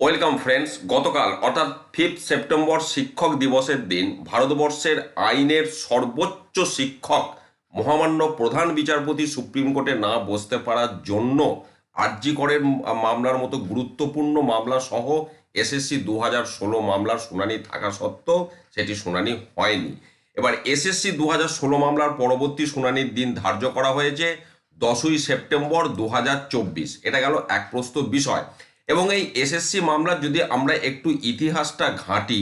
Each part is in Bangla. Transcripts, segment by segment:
ওয়েলকাম ফ্রেন্ডস গতকাল, অর্থাৎ ফিফথ সেপ্টেম্বর শিক্ষক দিবসের দিন, ভারতবর্ষের আইনের সর্বোচ্চ শিক্ষক, মহামান্য প্রধান বিচারপতি সুপ্রিম কোর্টে না বসতে পারার জন্য আরজি করের মামলার মতো গুরুত্বপূর্ণ মামলা সহ এসএসসি দু হাজার ষোলো মামলার শুনানি থাকা সত্ত্বেও সেটি শুনানি হয়নি। এবার এসএসসি দু হাজার ষোলো মামলার পরবর্তী শুনানির দিন ধার্য করা হয়েছে দশই সেপ্টেম্বর দু হাজার চব্বিশ। এটা গেল এক প্রস্তুত বিষয়। এবং এই এসএসসি মামলার যদি আমরা একটু ইতিহাসটা ঘাঁটি,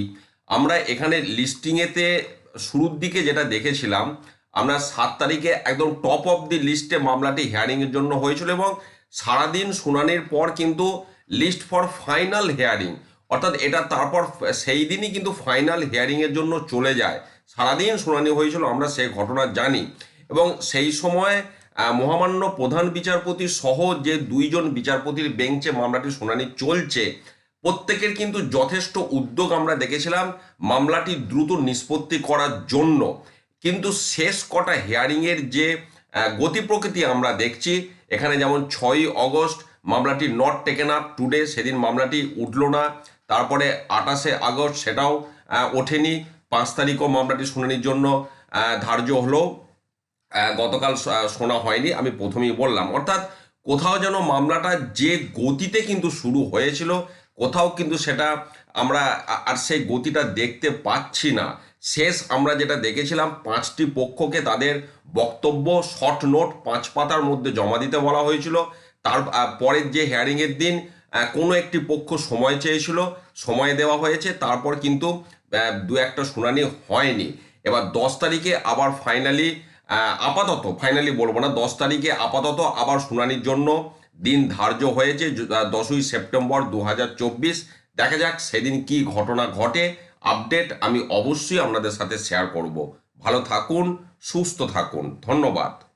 আমরা এখানে লিস্টিংয়েতে শুরুর দিকে যেটা দেখেছিলাম, আমরা সাত তারিখে একদম টপ অফ দি লিস্টে মামলাটি হিয়ারিংয়ের জন্য হয়েছিল এবং সারাদিন শুনানির পর কিন্তু লিস্ট ফর ফাইনাল হিয়ারিং অর্থাৎ এটা তারপর সেই দিনই কিন্তু ফাইনাল হিয়ারিংয়ের জন্য চলে যায়। সারাদিন শুনানি হয়েছিল, আমরা সেই ঘটনা জানি। এবং সেই সময় মহামান্য প্রধান বিচারপতি সহ যে দুইজন বিচারপতির বেঞ্চে মামলাটি শুনানি চলছে, প্রত্যেকের কিন্তু যথেষ্ট উদ্যোগ আমরা দেখেছিলাম মামলাটি দ্রুত নিষ্পত্তি করার জন্য। কিন্তু শেষ কটা হিয়ারিংয়ের যে গতি প্রকৃতি আমরা দেখছি, এখানে যেমন ছয়ই অগস্ট মামলাটি নট টেকেন আপ টুডে সেদিন মামলাটি উঠল না, তারপরে আঠাশে আগস্ট সেটাও ওঠেনি, পাঁচ তারিখও মামলাটি শুনানির জন্য ধার্য হলো। গতকাল শোনা হয়নি, আমি প্রথমেই বললাম। অর্থাৎ কোথাও যেন মামলাটা যে গতিতে কিন্তু শুরু হয়েছিল, কোথাও কিন্তু সেটা আমরা আর সেই গতিটা দেখতে পাচ্ছি না। শেষ আমরা যেটা দেখেছিলাম, পাঁচটি পক্ষকে তাদের বক্তব্য, শর্ট নোট, পাঁচ পাতার মধ্যে জমা দিতে বলা হয়েছিল। তার পরের যে হিয়ারিংয়ের দিন কোনো একটি পক্ষ সময় চেয়েছিল, সময় দেওয়া হয়েছে, তারপর কিন্তু দু একটা শুনানি হয়নি। এবার দশ তারিখে আবার ফাইনালি আপাতত ফাইনালি বলব না, দশ তারিখে আপাতত আবার শুনানির জন্য দিন ধার্য হয়েছে দশই সেপ্টেম্বর দু হাজার চব্বিশ। দেখা যাক সেদিন কি ঘটনা ঘটে আপডেট আমি অবশ্যই আপনাদের সাথে শেয়ার করব। ভালো থাকুন, সুস্থ থাকুন, ধন্যবাদ।